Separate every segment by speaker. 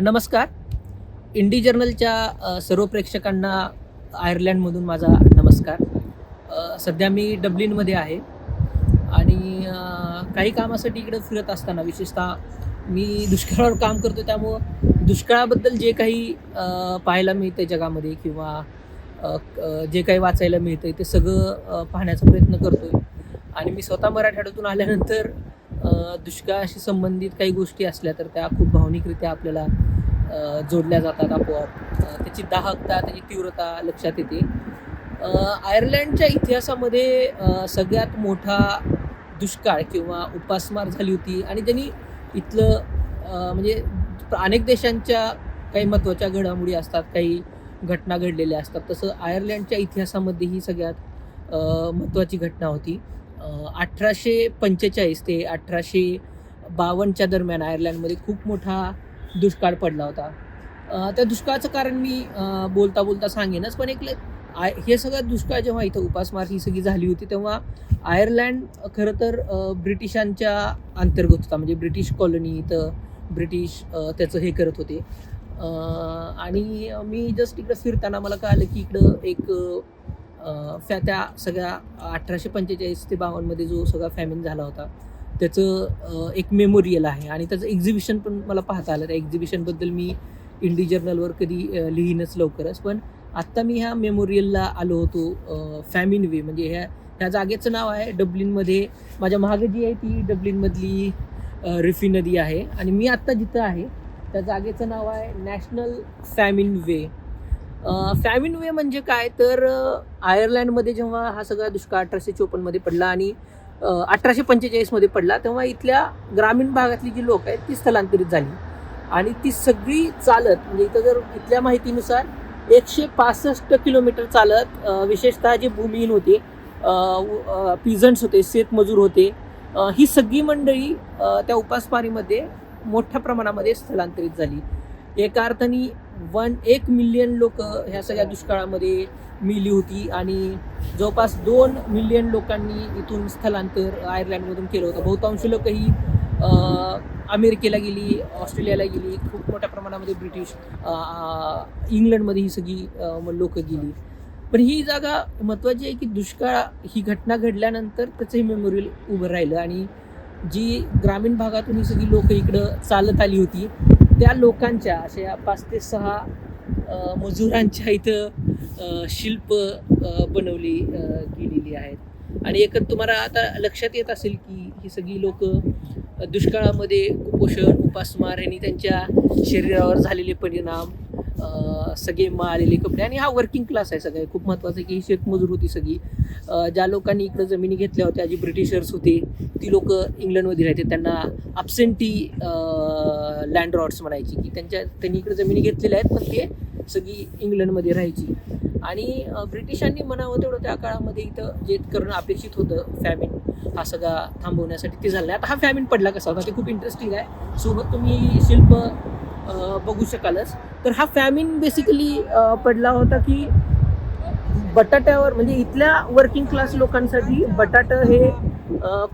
Speaker 1: नमस्कार. इंडी जर्नलच्या सर्व प्रेक्षकांना आयर्लंडमधून माझा नमस्कार. सध्या मी डब्लिनमध्ये आहे. आणि काही कामासाठी इकडं फिरत असताना विशेषतः मी दुष्काळावर काम करतो त्यामुळं दुष्काळाबद्दल जे काही पाहायला मिळतं जगामध्ये किंवा जे काही वाचायला मिळतं ते सगळं पाहण्याचा प्रयत्न करतो आहे आणि मी स्वतः मराठवाड्यातून आल्यानंतर दुष्काळाशी संबंधित काही गोष्टी असल्या तर त्या खूप भावनिकरित्या आपल्याला जोडल्या जातात आपोआप. त्याची दाहकता त्याची तीव्रता लक्षात येते. आयर्लंडच्या इतिहासामध्ये सगळ्यात मोठा दुष्काळ किंवा उपासमार झाली होती आणि त्यांनी इथलं म्हणजे अनेक देशांच्या काही महत्त्वाच्या घडामोडी असतात काही घटना घडलेल्या असतात. तसं आयर्लंडच्या इतिहासामध्ये ही सगळ्यात महत्त्वाची घटना होती. अठराशे पंचेचाळीस ते अठराशे बावन्नच्या दरम्यान आयर्लंडमध्ये खूप मोठा दुष्काळ पडला होता. त्या दुष्काळाचं कारण मी बोलता बोलता सांगेनच पण एक आय हे सगळं दुष्काळ जेव्हा इथं उपासमार ही सगळी झाली होती तेव्हा आयर्लंड खरं तर ब्रिटिशांच्या अंतर्गत होता म्हणजे ब्रिटिश कॉलनी इथं ब्रिटिश त्याचं हे करत होते. आणि मी जस्ट इकडं फिरताना मला कळलं की इकडं एक त्या सगळ्या अठराशे पंचेचाळीस ते बावन्नमध्ये जो सगळा फॅमिन झाला होता त्याचं एक मेमोरियल आहे आणि त्याचं एक्झिबिशन पण मला पाहता आलं. त्या एक्झिबिशनबद्दल मी इंडी जर्नलवर कधी लिहीनच लवकरच. पण आत्ता मी ह्या मेमोरियलला आलो होतो फॅमिन वे म्हणजे ह्या ह्या जागेचं नाव आहे डब्लिनमध्ये. माझ्या मागे जी आहे ती डब्लिनमधली रिफी नदी आहे. आणि मी आत्ता जिथं आहे त्या जागेचं नाव आहे national famine way famine way म्हणजे काय? तर आयर्लंडमध्ये जेव्हा हा सगळा दुष्काळ अठराशे चोपन्नमध्ये पडला आणि अठराशे पंचेचाळीसमध्ये पडला तेव्हा इथल्या ग्रामीण भागातली जी लोक आहेत ती स्थलांतरित झाली. आणि ती सगळी चालत म्हणजे इथं जर इथल्या माहितीनुसार एकशे पासष्ट किलोमीटर चालत विशेषतः जे भूमिहीन होते पिझंट्स होते शेतमजूर होते ही सगळी मंडळी त्या उपासमारीमध्ये मोठ्या प्रमाणामध्ये स्थलांतरित झाली. एका अर्थाने वन एक मिलियन लोक ह्या सगळ्या दुष्काळामध्ये मिली होती आणि जवळपास दोन मिलियन लोकांनी इथून स्थलांतर आयर्लंडमधून केलं होतं. बहुतांश लोक ही अमेरिकेला गेली ऑस्ट्रेलियाला गेली खूप मोठ्या प्रमाणामध्ये ब्रिटिश इंग्लंडमध्ये ही सगळी लोक गेली. पण ही जागा महत्त्वाची आहे की दुष्काळ ही घटना घडल्यानंतर त्याचं हे मेमोरियल उभं राहिलं आणि जी ग्रामीण भागातून ही सगळी लोक इकडं चालत आली होती त्या लोकांच्या अशा पाच ते सहा मजुरांच्या इथं शिल्प बनवली गेलेली आहेत. आणि एकत तुम्हाला आता लक्षात येत असेल की ही सगळी लोक दुष्काळामध्ये कुपोषण उपासमार यांनी त्यांच्या शरीरावर झालेले परिणाम सगळे माळलेले कपडे. आणि हा वर्किंग क्लास आहे सगळे. खूप महत्त्वाचं आहे की ही शेतमजूर होती सगळी. ज्या लोकांनी इकडं जमिनी घेतल्या होत्या जी ब्रिटिशर्स होते ती लोक इंग्लंडमध्ये राहते त्यांना अबसेंटी लँडरॉड्स म्हणायची की त्यांच्या त्यांनी इकडे जमिनी घेतलेल्या आहेत पण ते सगळी इंग्लंडमध्ये राहायची. आणि ब्रिटिशांनी म्हणावं तेवढं त्या काळामध्ये इथं जे करणं अपेक्षित होतं फॅमिन हा सगळा थांबवण्यासाठी ते झालं. आता हा फॅमिन पडला कसा होता ते खूप इंटरेस्टिंग आहे. सोबत तुम्ही शिल्प बघू शकालच. तर हा फॅमिन बेसिकली पडला होता की बटाट्यावर म्हणजे इथल्या वर्किंग क्लास लोकांसाठी बटाटं हे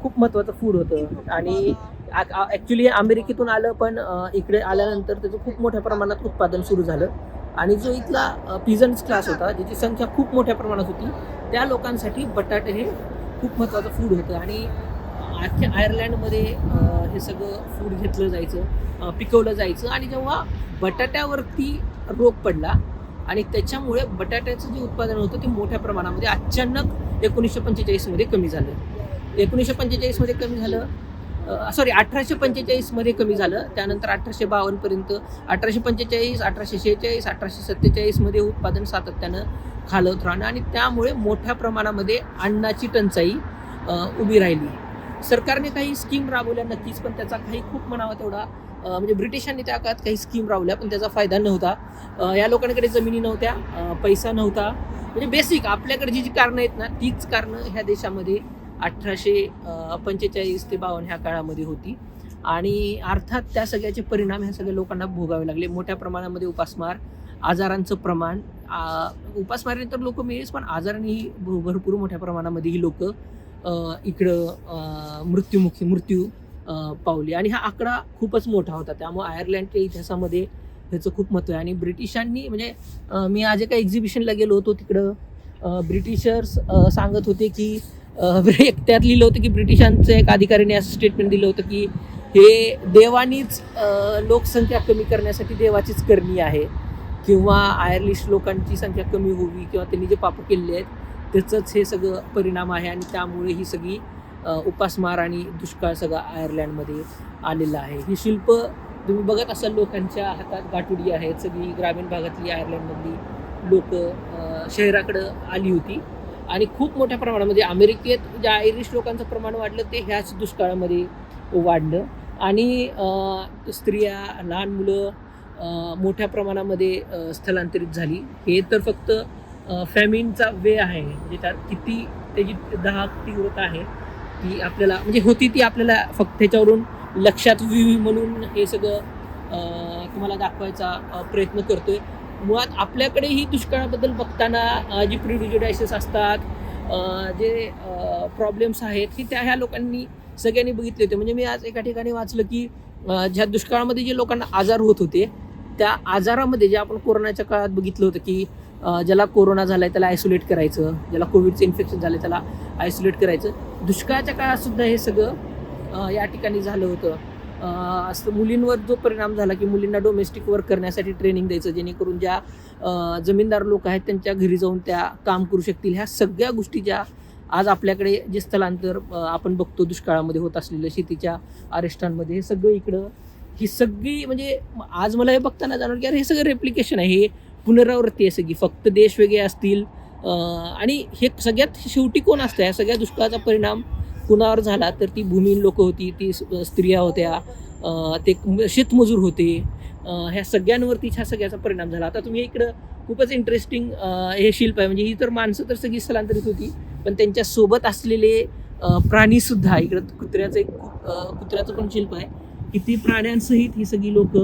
Speaker 1: खूप महत्त्वाचं फूड होतं. आणि ॲक्च्युली अमेरिकेतून आलं पण इकडे आल्यानंतर त्याचं खूप मोठ्या प्रमाणात उत्पादन सुरू झालं. आणि जो इथला पिझन्स क्लास होता ज्याची संख्या खूप मोठ्या प्रमाणात होती त्या लोकांसाठी बटाटे हे खूप महत्त्वाचं फूड होतं. आणि अख्ख्या आयर्लंडमध्ये हे सगळं फूड घेतलं जायचं पिकवलं जायचं. आणि जेव्हा बटाट्यावरती रोग पडला आणि त्याच्यामुळे बटाट्याचं जे उत्पादन होतं ते मोठ्या प्रमाणामध्ये अचानक एकोणीसशे पंचेचाळीसमध्ये कमी झालं. एकोणीसशे पंचेचाळीसमध्ये कमी झालं सॉरी अठराशे पंचेचाळीसमध्ये कमी झालं. त्यानंतर अठराशे बावन्नपर्यंत अठराशे पंचेचाळीस अठराशे शेहेचाळीस अठराशे सत्तेचाळीसमध्ये उत्पादन सातत्यानं खालवत राहणं. आणि त्यामुळे मोठ्या प्रमाणामध्ये अन्नाची टंचाई उभी राहिली. सरकारने काही स्कीम राबवल्या नक्कीच पण त्याचा काही खूप म्हणावा तेवढा म्हणजे ब्रिटिशांनी त्या काळात काही स्कीम राबवल्या पण त्याचा फायदा नव्हता. या लोकांकडे जमिनी नव्हत्या पैसा नव्हता. म्हणजे बेसिक आपल्याकडे जी जी कारणं आहेत ना तीच कारणं ह्या देशामध्ये अठराशे पंचेचाळीस ते बावन्न ह्या काळामध्ये होती. आणि अर्थात त्या सगळ्याचे परिणाम ह्या सगळ्या लोकांना भोगावे लागले. मोठ्या प्रमाणामध्ये उपासमार आजारांचं प्रमाण उपासमारीने तर लोक मिळेच पण आजारांनीही भ- भरपूर मोठ्या प्रमाणामध्ये ही लोक इकडं मृत्यूमुखी मृत्युमुखी मृत्यू पावली. आणि हा आकडा खूपच मोठा होता. त्यामुळे आयर्लंडच्या इतिहासामध्ये ह्याचं खूप महत्त्व आहे. आणि ब्रिटिशांनी म्हणजे मी आज एका एक्झिबिशनला गेलो होतो तिकडं. ब्रिटिशर्स सांगत होते की अं, एक त्यात लिहिलं होतं की ब्रिटिशांचं एक अधिकाऱ्याने असं स्टेटमेंट दिलं होतं की हे देवानीच लोकसंख्या कमी करण्यासाठी देवाचीच करणी आहे. किंवा आयर्लिश लोकांची संख्या कमी होवी किंवा त्यांनी जे पाप केलेले आहेत त्याचंच हे सगळं परिणाम आहे आणि त्यामुळे ही सगळी उपासमार आणि दुष्काळ सगळा आयर्लंडमध्ये आलेला आहे. ही शिल्प तुम्ही बघत असाल लोकांच्या हातात गाठुडी आहेत सगळी ग्रामीण भागातली आयर्लंडमधली लोक शहराकडं आली होती. आणि खूप मोठ्या प्रमाणामध्ये अमेरिकेत ज्या आयरिश लोकांचं प्रमाण वाढलं ते ह्याच दुष्काळामध्ये वाढलं. आणि स्त्रिया लहान मुलं मोठ्या प्रमाणामध्ये स्थलांतरित झाली. हे तर फक्त फॅमिनचा वे आहे म्हणजे त्यात किती त्याची दहा तीव्रता आहे ती आपल्याला म्हणजे होती ती आपल्याला फक्त त्याच्यावरून लक्षात व्ही म्हणून हे सगळं तुम्हाला दाखवायचा प्रयत्न करतोय. मुळात आपल्याकडे ही दुष्काळाबद्दल बघताना जी प्रिडिजिडायसिस असतात जे प्रॉब्लेम्स आहेत हे त्या ह्या लोकांनी सगळ्यांनी बघितले होते. म्हणजे मी आज एका ठिकाणी वाचलं की ज्या दुष्काळामध्ये जे लोकांना आजार होत होते त्या आजारामध्ये जे आपण कोरोनाच्या काळात बघितलं होतं की ज्याला कोरोना झालाय त्याला आयसोलेट करायचं ज्याला कोविडचं इन्फेक्शन झालं त्याला आयसोलेट करायचं. दुष्काळाच्या काळात सुद्धा हे सगळं या ठिकाणी झालं होतं. असं मुलींवर जो परिणाम झाला की मुलींना डोमेस्टिक वर्क करण्यासाठी ट्रेनिंग द्यायचं जेणेकरून ज्या जमीनदार लोक आहेत त्यांच्या घरी जाऊन त्या काम करू शकतील. ह्या सगळ्या गोष्टी ज्या आज आपल्याकडे जे स्थलांतर आपण बघतो दुष्काळामध्ये होत असलेलं शेतीच्या अरेस्टांमध्ये हे सगळं इकडं ही सगळी म्हणजे आज मला हे बघताना जाणवलं की अरे हे सगळं रेप्लिकेशन आहे. हे पुनरावृत्ती आहे सगळी. फक्त देश वेगळे असतील. आणि हे सगळ्यात शेवटी कोण असतं? या सगळ्या दुष्काळाचा परिणाम कुणावर झाला? तर ती भूमीन लोक होती ती स्त्रिया होत्या. ते शेतमजूर होते. ह्या सगळ्यांवरती ह्या सगळ्याचा परिणाम झाला. आता तुम्ही इकडं खूपच इंटरेस्टिंग हे शिल्प आहे. म्हणजे ही तर माणसं तर सगळी स्थलांतरित होती. पण त्यांच्यासोबत असलेले प्राणीसुद्धा इकडं कुत्र्याचं एक कुत्र्याचं पण शिल्प आहे. की ती प्राण्यांसहित ही सगळी लोक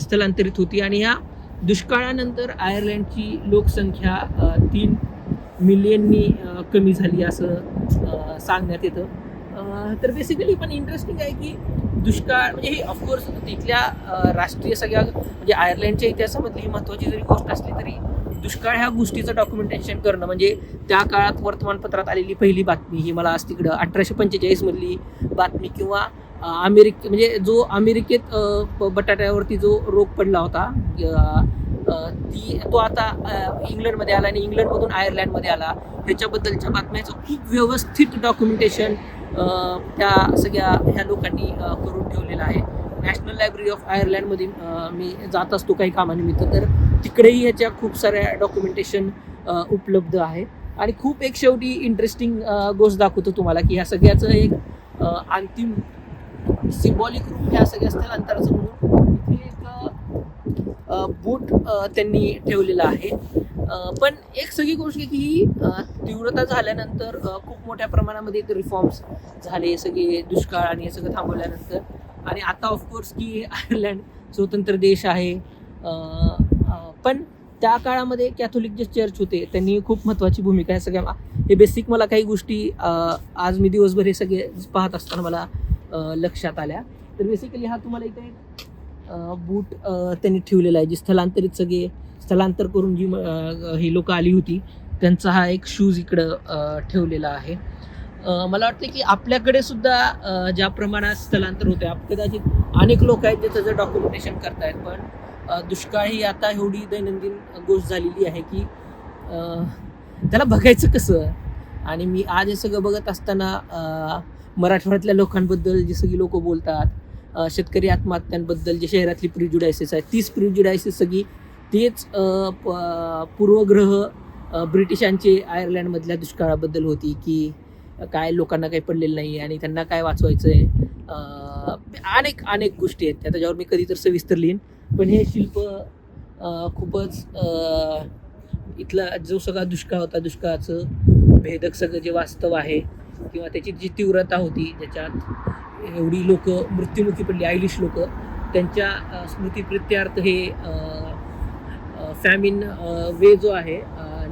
Speaker 1: स्थलांतरित होती. आणि ह्या दुष्काळानंतर आयर्लंडची लोकसंख्या तीन मिलियननी कमी झाली असं सांगण्यात येतं. तर बेसिकली पण इंटरेस्टिंग आहे की दुष्काळ म्हणजे हे ऑफकोर्स तिथल्या राष्ट्रीय सगळ्या म्हणजे आयर्लंडच्या इतिहासामधली ही महत्त्वाची जरी गोष्ट असली तरी दुष्काळ ह्या गोष्टीचं डॉक्युमेंटेशन करणं म्हणजे त्या काळात वर्तमानपत्रात आलेली पहिली बातमी ही मला आज तिकडं अठराशे पंचेचाळीसमधली बातमी किंवा अमेरिक म्हणजे जो अमेरिकेत बटाट्यावरती जो रोग पडला होता ती तो आता इंग्लंडमध्ये आला आणि इंग्लंडमधून आयर्लंडमध्ये आला. ह्याच्याबद्दलच्या बातम्याचं खूप व्यवस्थित डॉक्युमेंटेशन त्या सगळ्या ह्या लोकांनी करून ठेवलेलं आहे. नॅशनल लायब्ररी ऑफ आयर्लंडमध्ये मी जात असतो काही कामानिमित्त तर तिकडेही ह्याच्या खूप साऱ्या डॉक्युमेंटेशन उपलब्ध आहे. आणि खूप एक शेवटी इंटरेस्टिंग गोष्ट दाखवतो तुम्हाला की ह्या सगळ्याचं एक अंतिम सिम्बॉलिक रूप ह्या सगळ्या अंतराचं म्हणून. इथे एक बूट त्यांनी ठेवलेला आहे. पण एक सगळी गोष्ट आहे की ही तीव्रता झाल्यानंतर खूप मोठ्या प्रमाणामध्ये रिफॉर्म्स झाले सगळे दुष्काळ आणि हे सगळं थांबवल्यानंतर. आणि आता ऑफकोर्स की आयर्लंड स्वतंत्र देश आहे. पण त्या काळामध्ये कॅथोलिक जे चर्च होते त्यांनी खूप महत्त्वाची भूमिका आहे सगळ्या हे बेसिक मला काही गोष्टी आज मी दिवसभर हे सगळे पाहत असताना मला लक्षात आल्या. तर बेसिकली हा तुम्हाला इथे एक बूट त्यांनी ठेवलेला आहे जी स्थलांतरित सगळे स्थलांतर करून जी ही लोक आली होती त्यांचा हा एक शूज इकडं ठेवलेला आहे. मला वाटतं की आपल्याकडे सुद्धा ज्या प्रमाणात स्थलांतर होते आप कदाचित अनेक लोक आहेत जे त्याचं डॉक्युमेंटेशन करतायत पण दुष्काळ ही आता एवढी दैनंदिन गोष्ट झालेली आहे की त्याला बघायचं कसं? आणि मी आज हे सगळं बघत असताना मराठवाड्यातल्या लोकांबद्दल जी सगळी लोक बोलतात शेतकरी आत्महत्यांबद्दल जे शहरातली प्रिज्युडायसिस आहे तीच प्रिज्युडायसिस सगळी तेच प- पूर्वग्रह ब्रिटिशांचे आयर्लंडमधल्या दुष्काळाबद्दल होती की काय लोकांना काही पडलेलं नाही आणि त्यांना काय वाचवायचं आहे अनेक अनेक गोष्टी आहेत. त्या त्याच्यावर मी कधी तर सविस्तर लिहीन. पण हे शिल्प खूपच इथला जो सगळा दुष्काळ होता दुष्काळाचं भेदक सगळं जे वास्तव आहे किंवा त्याची जी तीव्रता होती ज्याच्यात एवढी लोक मृत्युमुखी पडली आयलिश लोक त्यांच्या स्मृतिप्रित्यार्थ हे फॅमिन वे जो आहे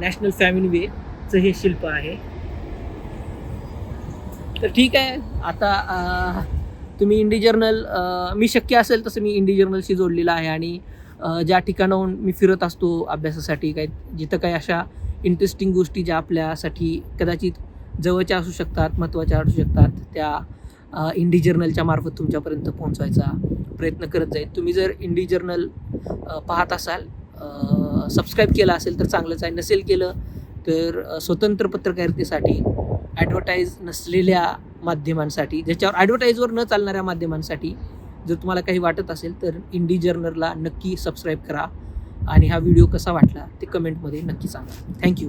Speaker 1: नॅशनल फॅमिन वेचं हे शिल्प आहे. तर ठीक आहे. आता तुम्ही इंडी जर्नल मी शक्य असेल तसं मी इंडी जर्नलशी जोडलेलं आहे आणि ज्या ठिकाणाहून मी फिरत असतो अभ्यासासाठी काही जिथं काही अशा इंटरेस्टिंग गोष्टी ज्या आपल्यासाठी कदाचित जवळच्या असू शकतात महत्त्वाच्या असू शकतात त्या इंडी जर्नलच्या मार्फत तुमच्यापर्यंत पोहोचवायचा प्रयत्न करत जाईल. तुम्ही जर इंडी जर्नल पाहत असाल सबस्क्राईब केलं असेल तर चांगलंच आहे. नसेल केलं तर स्वतंत्र पत्रकारितेसाठी ॲडव्हर्टाईज नसलेल्या माध्यमांसाठी ज्याच्यावर ॲडव्हर्टाईजवर न चालणाऱ्या माध्यमांसाठी जर तुम्हाला काही वाटत असेल तर इंडी जर्नलला नक्की सबस्क्राईब करा. आणि हा व्हिडिओ कसा वाटला ते कमेंटमध्ये नक्की सांगा. थँक्यू